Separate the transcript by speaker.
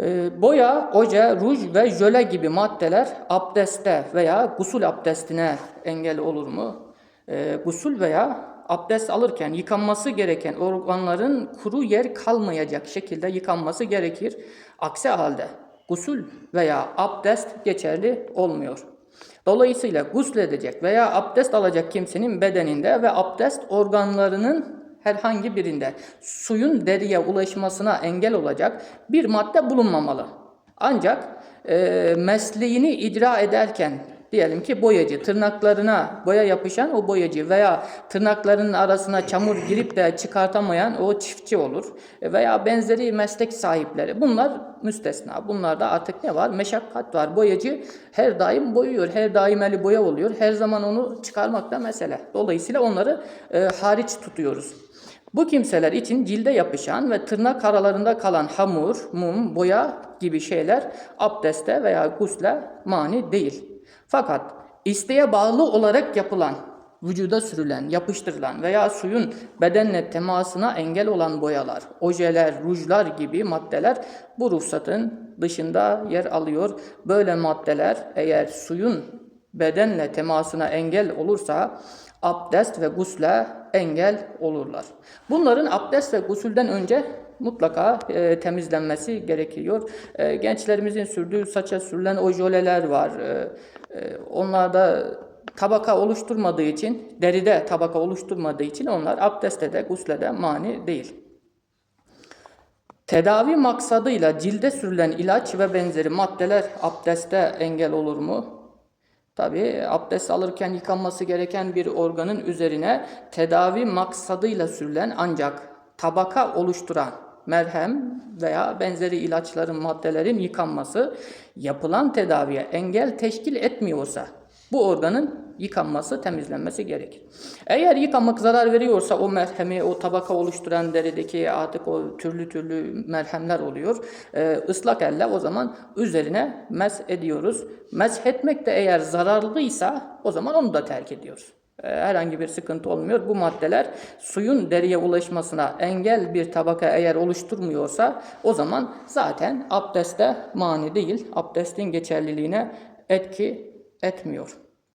Speaker 1: Ee, Boya, oje, ruj ve jöle gibi maddeler abdeste veya gusül abdestine engel olur mu? Ee, Gusül veya abdest alırken yıkanması gereken organların kuru yer kalmayacak şekilde yıkanması gerekir. Aksi halde gusül veya abdest geçerli olmuyor. Dolayısıyla gusledecek veya abdest alacak kimsenin bedeninde ve abdest organlarının herhangi birinde suyun deriye ulaşmasına engel olacak bir madde bulunmamalı. Ancak e, mesleğini icra ederken diyelim ki boyacı tırnaklarına boya yapışan o boyacı veya tırnaklarının arasına çamur girip de çıkartamayan o çiftçi olur veya benzeri meslek sahipleri bunlar müstesna. Bunlarda artık ne var? Meşakkat var. Boyacı her daim boyuyor. Her daim eli boya oluyor. Her zaman onu çıkarmak da mesele. Dolayısıyla onları e, hariç tutuyoruz. Bu kimseler için cilde yapışan ve tırnak aralarında kalan hamur, mum, boya gibi şeyler abdeste veya gusle mani değil. Fakat isteğe bağlı olarak yapılan, vücuda sürülen, yapıştırılan veya suyun bedenle temasına engel olan boyalar, ojeler, rujlar gibi maddeler bu ruhsatın dışında yer alıyor. Böyle maddeler eğer suyun bedenle temasına engel olursa abdest ve gusle engel olurlar. Bunların abdest ve gusülden önce mutlaka e, temizlenmesi gerekiyor. E, gençlerimizin sürdüğü saça sürülen o jöleler var. E, e, onlarda tabaka oluşturmadığı için, deride tabaka oluşturmadığı için onlar abdeste de gusle de mani değil. Tedavi maksadıyla cilde sürülen ilaç ve benzeri maddeler abdeste engel olur mu? Tabi abdest alırken yıkanması gereken bir organın üzerine tedavi maksadıyla sürülen ancak tabaka oluşturan merhem veya benzeri ilaçların maddelerin yıkanması yapılan tedaviye engel teşkil etmiyorsa bu organın yıkanması, temizlenmesi gerekir. Eğer yıkamak zarar veriyorsa o merhemi, o tabaka oluşturan derideki artık o türlü türlü merhemler oluyor. Ee, ıslak elle o zaman üzerine mes ediyoruz. Mes etmek de eğer zararlıysa o zaman onu da terk ediyoruz. Ee, herhangi bir sıkıntı olmuyor. Bu maddeler suyun deriye ulaşmasına engel bir tabaka eğer oluşturmuyorsa o zaman zaten abdeste mani değil, abdestin geçerliliğine etki etmiyor.